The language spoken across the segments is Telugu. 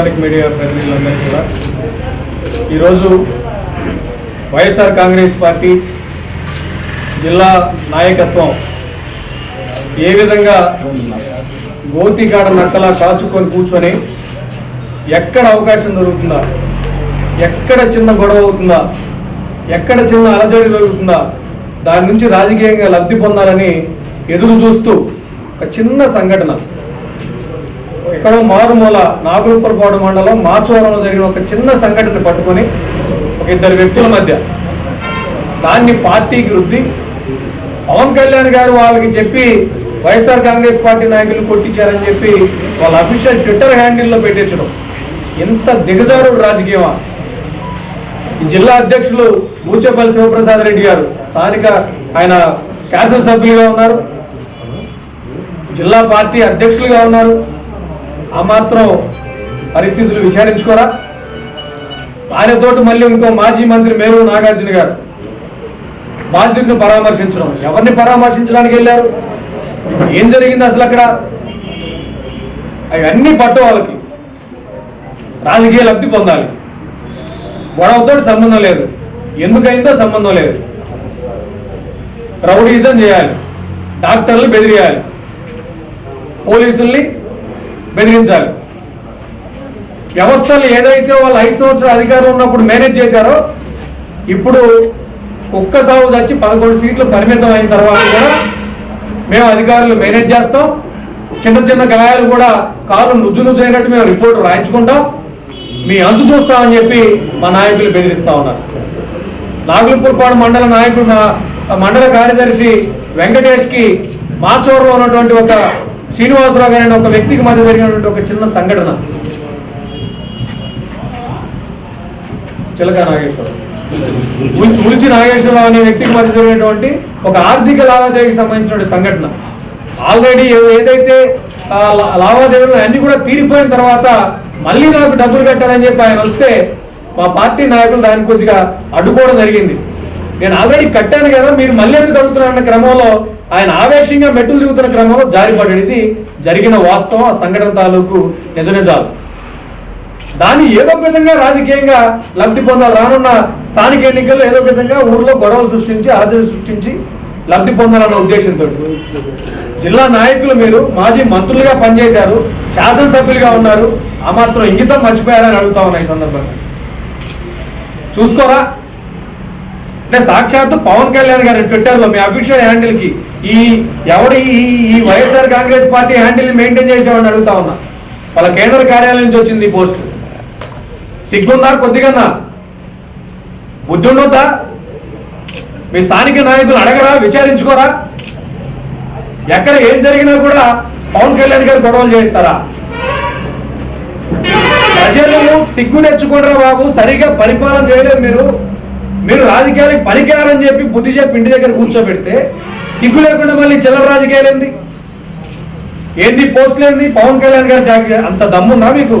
ఎలక్ట్రానిక్ మీడియా ప్రతినిధులందరూ కూడా. ఈరోజు వైఎస్ఆర్ కాంగ్రెస్ పార్టీ జిల్లా నాయకత్వం ఏ విధంగా గోతికాడ నక్కలా కాచుకొని కూర్చొని ఎక్కడ అవకాశం దొరుకుతుందా? ఎక్కడ చిన్న గొడవ అవుతుందా? ఎక్కడ చిన్న అలజడి దొరుకుతుందా దాని నుంచి రాజకీయంగా లబ్ధి పొందాలని ఎదురు చూస్తూ ఒక చిన్న సంఘటన. ఎక్కడో మారుమూల నాగులపరపాడు మండలం మాచవరంలో జరిగిన ఒక చిన్న సంఘటన పట్టుకొని ఒక ఇద్దరు వ్యక్తుల మధ్య. దాన్ని పార్టీకి రుద్ది పవన్ కళ్యాణ్ గారు వాళ్ళకి చెప్పి వైఎస్ఆర్ కాంగ్రెస్ పార్టీ నాయకులు కొట్టించారని చెప్పి వాళ్ళ అఫీషియల్ ట్విట్టర్ హ్యాండిల్లో పెట్టించడం. ఎంత దిగజారుడు రాజకీయమా. ఈ జిల్లా అధ్యక్షులు బూచపల్లి శివప్రసాద్ రెడ్డి గారు స్థానిక ఆయన శాసనసభ్యులుగా ఉన్నారు. జిల్లా పార్టీ అధ్యక్షులుగా ఉన్నారు. ఆ మాత్రం పరిస్థితులు విచారించుకోరా? ఆయనతోటి మళ్ళీ ఇంకో మాజీ మంత్రి మేరు నాగార్జున గారు. బాధితుడిని పరామర్శించడం. ఎవరిని పరామర్శించడానికి వెళ్ళారు? ఏం జరిగింది అసలు అక్కడ? అవన్నీ పట్టు వాళ్ళకి. రాజకీయ లబ్ధి పొందాలి. గొడవతో సంబంధం లేదు. ఎందుకైందో సంబంధం లేదు. రౌడీజం చేయాలి. డాక్టర్లు బెదిరియాలి. పోలీసుల్ని బెదిరించాలి. వ్యవస్థలు ఏదైతే వాళ్ళు ఐదు సంవత్సరాల అధికారం ఉన్నప్పుడు మేనేజ్ చేశారో ఇప్పుడు కుక్క సాగు వచ్చి పదకొండు సీట్లు పరిమితం అయిన తర్వాత కూడా మేము అధికారులు మేనేజ్ చేస్తాం. చిన్న చిన్న గాయాలు కూడా కాలు నుజ్జు నుజ్జు అయినట్టు మేము రిపోర్ట్ రాయించుకుంటాం. మీ అంతు చూస్తామని చెప్పి మా నాయకులు బెదిరిస్తా ఉన్నారు. నాగులపూర్పాడు మండల నాయకుడు మండల కార్యదర్శి వెంకటేష్కి మాచోరులో ఉన్నటువంటి ఒక శ్రీనివాసరావు గారి ఒక వ్యక్తికి మధ్య జరిగినటువంటి ఒక చిన్న సంఘటన. చిలక నాగేశ్వరరావు. ఉల్- ఉల్చి నాగేశ్వరరావు అనే వ్యక్తికి మధ్య జరిగినటువంటి ఒక ఆర్థిక లావాదేవీకి సంబంధించినటువంటి సంఘటన. ఆల్రెడీ ఏదైతే లావాదేవీలు అన్ని కూడా తీరిపోయిన తర్వాత మళ్ళీ నాకు డబ్బులు కట్టాలని చెప్పి ఆయన వస్తే మా పార్టీ నాయకులు దానికి కొద్దిగా అడ్డుకోవడం జరిగింది. నేను ఆల్రెడీ కట్టాను కదా మీరు మళ్ళీ ఎందుకు అడుగుతున్నారన్న క్రమంలో ఆయన ఆవేశంగా మెట్టులు దిగుతున్న క్రమంలో జారిపడేది జరిగిన వాస్తవం ఆ సంఘటన తాలూకు నిజ నిజాలు దాన్ని ఏదో విధంగా రాజకీయంగా లబ్ధి పొందాలి. రానున్న స్థానిక ఎన్నికల్లో ఏదో విధంగా ఊర్లో గొడవలు సృష్టించి ఆర్థిక సృష్టించి లబ్ధి పొందాలన్న ఉద్దేశంతో. జిల్లా నాయకులు మీరు మాజీ మంత్రులుగా పనిచేశారు శాసనసభ్యులుగా ఉన్నారు. ఆ మాత్రం ఇంగితం మర్చిపోయారని అడుగుతా ఉన్నాయి ఈ సందర్భంగా. చూసుకోరా? అంటే సాక్షాత్తు పవన్ కళ్యాణ్ గారి పెట్టారు మీ అఫీషియల్ హ్యాండిల్కి ఈ ఎవడు ఈ ఈ YSR Congress party handle maintain చేసేవాడిని అడుగుతా ఉన్నా. వాళ్ళ కేంద్ర కార్యాలయం నుంచి వచ్చింది ఈ పోస్ట్. సిగ్గుందా? కొద్దిగా బుద్ధి మీ స్థానిక నాయకులు అడగరా? విచారించుకోరా? ఎక్కడ ఏం జరిగినా కూడా పవన్ కళ్యాణ్ గారు గొడవలు చేస్తారా? ప్రజలు సిగ్గు తెచ్చుకోండి బాబు. సరిగా పరిపాలన చేయలేదు మీరు. మీరు రాజకీయాలకు పనికిరారని చెప్పి బుద్ధి చెప్పి ఇంటి దగ్గర కూర్చోబెడితే సిగ్గు లేకుండా మళ్ళీ చిల్లర రాజకీయాలేంది? ఏంది ఏంది పోస్టులు పవన్ కళ్యాణ్ గారి జాగ్రత్త అంత దమ్మున్నా మీకు?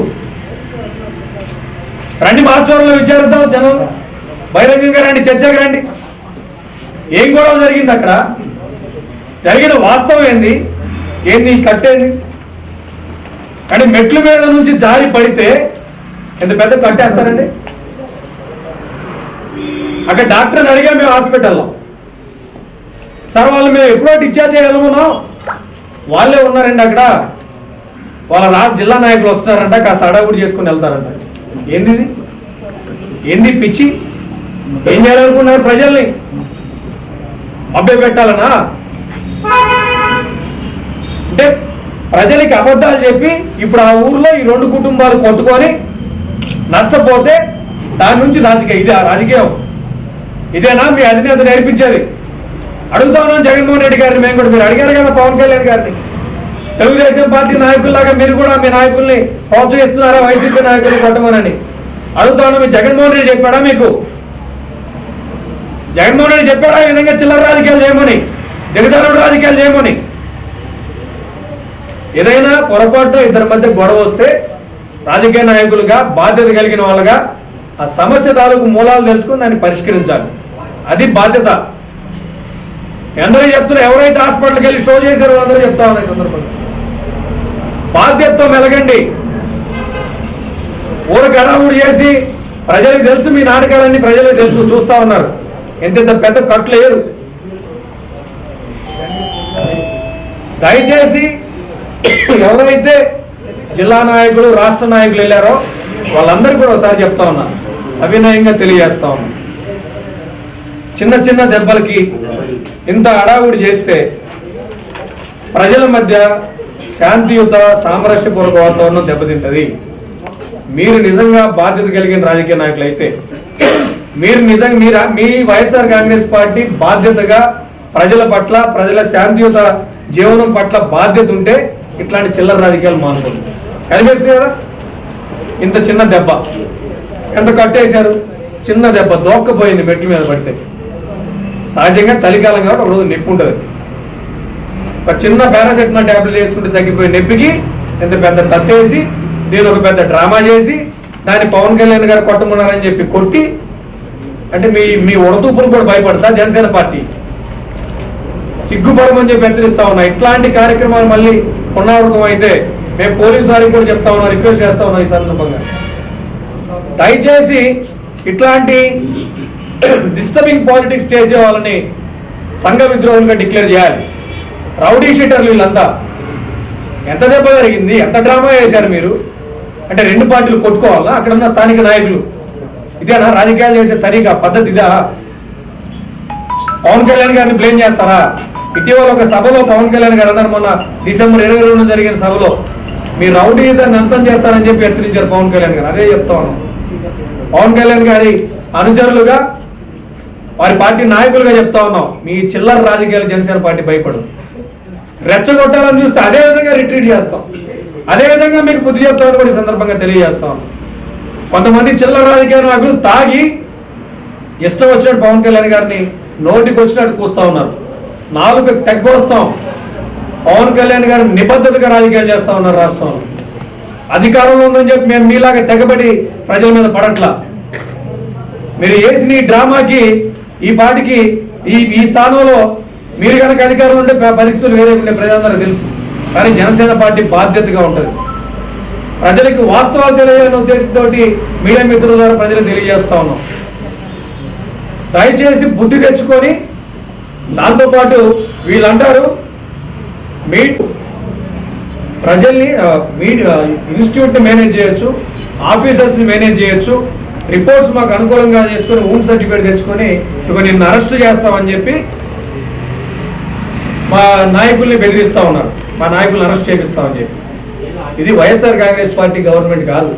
రండి మార్చవరంలో విచారిద్దాం జనం. బహిరంగంగా రండి చర్చకు రండి. ఏం గొడవ జరిగింది అక్కడ? జరిగిన వాస్తవం ఏంది? ఏంది కట్టేది? కానీ మెట్ల మీద నుంచి జారి పడితే ఎంత పెద్ద కట్టేస్తారండి? అక్కడ డాక్టర్ని అడిగా మేము హాస్పిటల్లో. తర్వాత మేము ఎప్పుడో డిశ్చార్జ్ చేయగలమున్నాం వాళ్ళే ఉన్నారండి అక్కడ. వాళ్ళ రా జిల్లా నాయకులు వస్తున్నారంట కాస్త అడాగుడి చేసుకుని వెళ్తారంట. ఏంది ఏంది పిచ్చి? ఏం చేయాలనుకున్నారు ప్రజల్ని? అబ్బాయి పెట్టాలనా? అంటే ప్రజలకి అబద్ధాలు చెప్పి ఇప్పుడు ఆ ఊర్లో ఈ రెండు కుటుంబాలు కొట్టుకొని నష్టపోతే దాని నుంచి రాజకీయ ఇది ఆ రాజకీయం. ఇదేనా మీ అధినేత నేర్పించేది? అడుగుతా ఉన్నాం జగన్మోహన్ రెడ్డి గారిని మేము కూడా మీరు అడిగారు కదా పవన్ కళ్యాణ్ గారిని. తెలుగుదేశం పార్టీ నాయకుల్లాగా మీరు కూడా మీ నాయకుల్ని ప్రోత్సహిస్తున్నారా వైసీపీ నాయకుల్ని కొట్టమనని. అడుగుతా ఉన్నాం మీ జగన్మోహన్ రెడ్డి చెప్పాడా మీకు? జగన్మోహన్ రెడ్డి చెప్పాడా ఈ విధంగా చిల్లర రాజకీయాలు చేయమని? దిగజారుడు రాజకీయాలు చేయమని? ఏదైనా పొరపాటు ఇద్దరి మధ్య గొడవ వస్తే రాజకీయ నాయకులుగా బాధ్యత కలిగిన వాళ్ళగా ఆ సమస్య తాలూకు మూలాలు తెలుసుకుని దాన్ని పరిష్కరించాలి. అది బాధ్యత. ఎందరూ చెప్తున్నారు ఎవరైతే హాస్పిటల్కి వెళ్ళి షో చేశారో అందరూ చెప్తా ఉన్నాయి సందర్భంగా బాధ్యతతో మెలగండి. ఊరు గడావుడు చేసి ప్రజలకు తెలుసు మీ నాటకాలన్నీ ప్రజలకు తెలుసు చూస్తా ఉన్నారు. ఎంతెంత పెద్ద కట్లు లేరు దయచేసి ఎవరైతే జిల్లా నాయకులు రాష్ట్ర నాయకులు వెళ్ళారో వాళ్ళందరూ కూడా ఒకసారి చెప్తా ఉన్నా. అవినయంగా తెలియజేస్తా ఉన్నా. చిన్న చిన్న దెబ్బలకి ఇంత అడావుడి చేస్తే ప్రజల మధ్య శాంతియుత సామరస్యపూర్వక వాతావరణం దెబ్బతింటది. మీరు నిజంగా బాధ్యత కలిగిన రాజకీయ నాయకులు అయితే మీరు నిజంగా మీరు మీ వైఎస్ఆర్ కాంగ్రెస్ పార్టీ బాధ్యతగా ప్రజల పట్ల ప్రజల శాంతియుత జీవనం పట్ల బాధ్యత ఉంటే ఇట్లాంటి చిల్లర రాజకీయాలు మానుకోండి. కనిపిస్తుంది కదా? ఇంత చిన్న దెబ్బ. ఎంత కట్టేశారు? చిన్న దెబ్బ. దోక్కపోయింది మెట్ల మీద పడితే. సహజంగా చలికాలం కాబట్టి ఒక రోజు నొప్పి ఉంటుంది. ఒక చిన్న పారాసెటమాల్ టాబ్లెట్ వేసుకుంటే తగ్గిపోయే నొప్పికి ఎంత పెద్ద తట్టేసి నేను ఒక పెద్ద డ్రామా చేసి దాన్ని పవన్ కళ్యాణ్ గారు కొట్టమన్నారని చెప్పి కొట్టి అంటే మీ మీ ఉడతూపును కూడా భయపడతా జనసేన పార్టీ. సిగ్గుపడమని చెప్పి హెచ్చరిస్తా ఉన్నా. ఇట్లాంటి కార్యక్రమాలు మళ్ళీ పునరావృతం అయితే మేము పోలీసు వారికి కూడా చెప్తా ఉన్నాం రిక్వెస్ట్ చేస్తా ఉన్నాం ఈ సందర్భంగా. దయచేసి ఇట్లాంటి డిస్టర్బింగ్ పాలిటిక్స్ చేసే వాళ్ళని సంఘ విద్రోహులుగా డిక్లేర్ చేయాలి. రౌడీ షీటర్లు వీళ్ళంతా. ఎంత దెబ్బ జరిగింది ఎంత డ్రామా చేశారు మీరు? అంటే రెండు పార్టీలు కొట్టుకోవాలా? అక్కడ ఉన్న స్థానిక నాయకులు. ఇదేనా? రాజకీయాలు చేసే తరీకా పద్ధతి ఇదా? పవన్ కళ్యాణ్ గారిని బ్లేమ్ చేస్తారా? ఇటీవల ఒక సభలో పవన్ కళ్యాణ్ గారు అన్నారు మొన్న డిసెంబర్ ఇరవై రెండు జరిగిన సభలో మీ రౌడీజాన్ని అంతం చేస్తారని చెప్పి హెచ్చరించారు పవన్ కళ్యాణ్ గారు. అదే చెప్తా ఉన్నాం. పవన్ కళ్యాణ్ గారి అనుచరులుగా వారి పార్టీ నాయకులుగా చెప్తా ఉన్నాం. మీ చిల్లర రాజకీయాలు జనసేన పార్టీ భయపడదు. రెచ్చగొట్టాలని చూస్తే అదే విధంగా రిట్రీట్ చేస్తాం. అదే విధంగా మీకు బుద్ధి చెప్తామని కూడా ఈ సందర్భంగా తెలియజేస్తాం. కొంతమంది చిల్లర రాజకీయ నాయకులు తాగి ఇష్టం వచ్చినట్టు పవన్ కళ్యాణ్ గారిని నోటికి వచ్చినట్టు కూస్తా ఉన్నారు. నాలుగు తెగ్గొస్తాం. పవన్ కళ్యాణ్ గారు నిబద్ధతగా రాజకీయాలు చేస్తా ఉన్నారు రాష్ట్రంలో. అధికారంలో ఉందని చెప్పి మేము మీలాగా తెగబడి ప్రజల మీద పడట్లా. మీరు వేసిన ఈ డ్రామాకి ఈ పాటికి ఈ ఈ స్థానంలో మీరు కనుక అధికారం ఉంటే పరిస్థితులు వేరే ఉండే ప్రజలందరూ తెలుసు. కానీ జనసేన పార్టీ బాధ్యతగా ఉంటుంది. ప్రజలకు వాస్తవాలు తెలియాలనే ఉద్దేశంతో మీడియా మిత్రుల ద్వారా ప్రజలకు తెలియజేస్తా ఉన్నాం. దయచేసి బుద్ధి తెచ్చుకొని దాంతోపాటు వీళ్ళంటారు మీ ప్రజల్ని మీ ఇన్స్టిట్యూట్ మేనేజ్ చేయొచ్చు ఆఫీసర్స్ని మేనేజ్ చేయొచ్చు రిపోర్ట్స్ మాకు అనుకూలంగా చేసుకుని హోమ్ సర్టిఫికేట్ తెచ్చుకొని ఇక నిన్ను అరెస్ట్ చేస్తామని చెప్పి మా నాయకుల్ని బెదిరిస్తా ఉన్నారు. మా నాయకుల్ని అరెస్ట్ చేపిస్తామని చెప్పి. ఇది వైఎస్ఆర్ కాంగ్రెస్ పార్టీ గవర్నమెంట్ కాదు.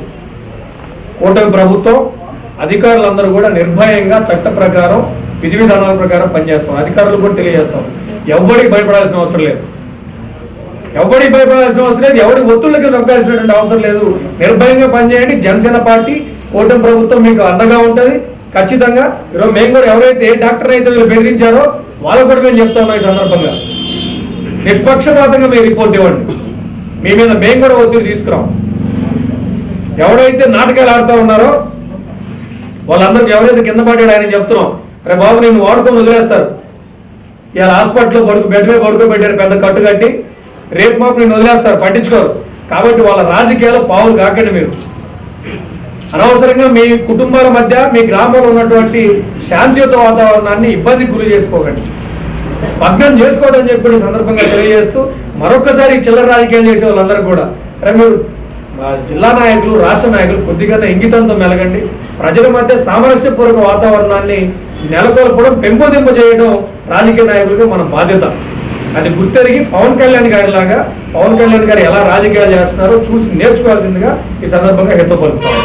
కూటమి ప్రభుత్వం అధికారులందరూ కూడా నిర్భయంగా చట్ట ప్రకారం విధి విధానాల ప్రకారం పనిచేస్తాం. అధికారులు కూడా తెలియజేస్తాం. ఎవరికి భయపడాల్సిన అవసరం లేదు. ఎవరికి భయపడాల్సిన అవసరం లేదు. ఎవరి ఒత్తులకి నొక్కాల్సినటువంటి అవసరం లేదు. నిర్భయంగా పనిచేయండి. జనసేన పార్టీ కూటమి ప్రభుత్వం మీకు అండగా ఉంటుంది. ఖచ్చితంగా. ఈరోజు మేము కూడా ఎవరైతే ఏ డాక్టర్ అయితే వీళ్ళు బెదిరించారో వాళ్ళకు కూడా మేము చెప్తా ఉన్నాం ఈ సందర్భంగా. నిష్పక్షపాతంగా మీరు రిపోర్ట్ ఇవ్వండి. మీ మీద మేము కూడా ఒత్తిడి తీసుకురాం. ఎవరైతే నాటకాలు ఆడుతూ ఉన్నారో వాళ్ళందరికి ఎవరైతే కింద పడ్డాడు ఆయన చెప్తున్నాం. రే బాబు నేను వాడుకొని వదిలేస్తారు. ఇలా హాస్పిటల్లో పడుకు బెడ్ మీద పడుకోబెట్టారు పెద్ద కట్టు కట్టి. రేపు మాపు నేను వదిలేస్తారు పట్టించుకోరు. కాబట్టి వాళ్ళ రాజకీయాలు పావులు కాకండి మీరు. అనవసరంగా మీ కుటుంబాల మధ్య మీ గ్రామంలో ఉన్నటువంటి శాంతియుత వాతావరణాన్ని ఇబ్బందికి గురి చేసుకోకండి. భగ్నం చేసుకోవడం చెప్పిన సందర్భంగా తెలియజేస్తూ మరొకసారి చిల్లర రాజకీయాలు చేసే వాళ్ళందరూ కూడా అరే మీరు జిల్లా నాయకులు రాష్ట్ర నాయకులు కొద్దిగా ఇంగితంతో మెలగండి. ప్రజల మధ్య సామరస్యపూర్వక వాతావరణాన్ని నెలకొల్పడం పెంపొందింప చేయడం రాజకీయ నాయకులకు మన బాధ్యత. అది గుర్తెరిగి పవన్ కళ్యాణ్ గారి లాగా పవన్ కళ్యాణ్ గారు ఎలా రాజకీయాలు చేస్తున్నారో చూసి నేర్చుకోవాల్సిందిగా ఈ సందర్భంగా హితపలుకుతాం